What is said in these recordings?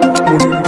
Música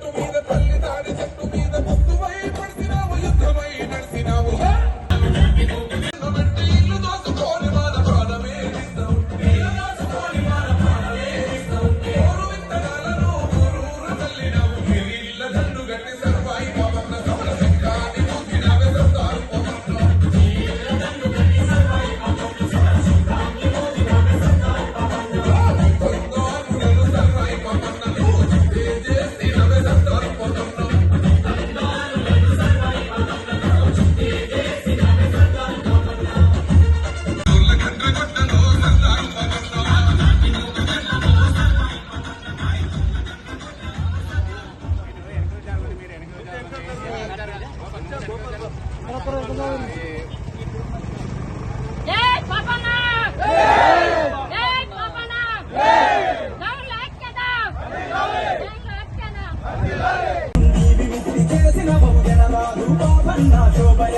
చేసిన బహుజన రాదు పాపన్న శోభయ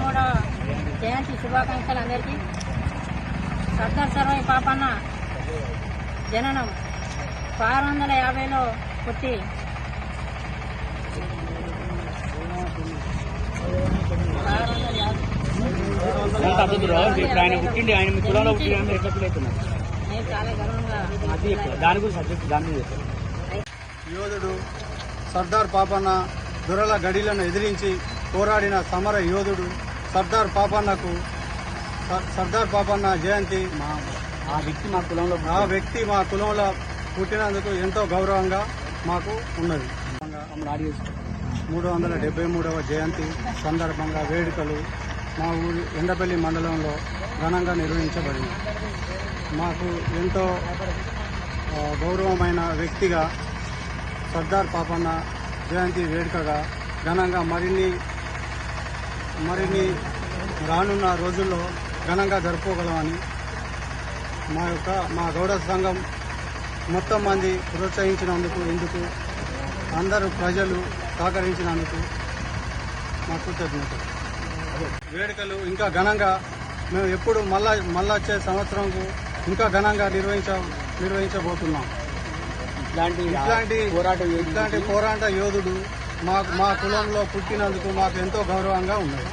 వందల డెబ్బై మూడవ జయంతి శుభాకాంక్షలు అందరికీ సర్దార్ సర్వై పాపన్న జననం ఆరు వందల యాభైలో పుట్టి ఆయన పుట్టిండి ఆయన మీ కులంలో ఎట్లా చెప్పు. దాని గురించి సబ్జెక్ట్ దాని. యోధుడు సర్దార్ పాపన్న దొరల గడిలను ఎదిరించి పోరాడిన సమర యోధుడు సర్దార్ పాపన్నకు సర్- సర్దార్ పాపన్న జయంతి. మా ఆ వ్యక్తి మా కులంలో ఆ వ్యక్తి మా కులంలో పుట్టినందుకు ఎంతో గౌరవంగా మాకు ఉన్నది. మూడు వందల డెబ్బై మూడవ జయంతి సందర్భంగా వేడుకలు మా ఊరి ఎండపల్లి మండలంలో ఘనంగా నిర్వహించబడింది. మాకు ఎంతో గౌరవమైన వ్యక్తిగా సర్దార్ పాపన్న జయంతి వేడుకగా ఘనంగా మరిన్ని మరిన్ని రానున్న రోజుల్లో ఘనంగా జరుపుకోగలమని మా యొక్క మా గౌడ సంఘం మొత్తం మంది ప్రోత్సహించినందుకు ఎందుకు అందరూ ప్రజలు సహకరించినందుకు మా కృతజ్ఞతలు. వేడుకలు ఇంకా ఘనంగా మేము ఎప్పుడు మళ్ళా మళ్ళా వచ్చే సంవత్సరంకు ఇంకా ఘనంగా నిర్వహించ నిర్వహించబోతున్నాం. ఇట్లాంటి ఇట్లాంటి పోరాట యోధుడు మా మా కులంలో పుట్టినందుకు మాకు ఎంతో గౌరవంగా ఉన్నది.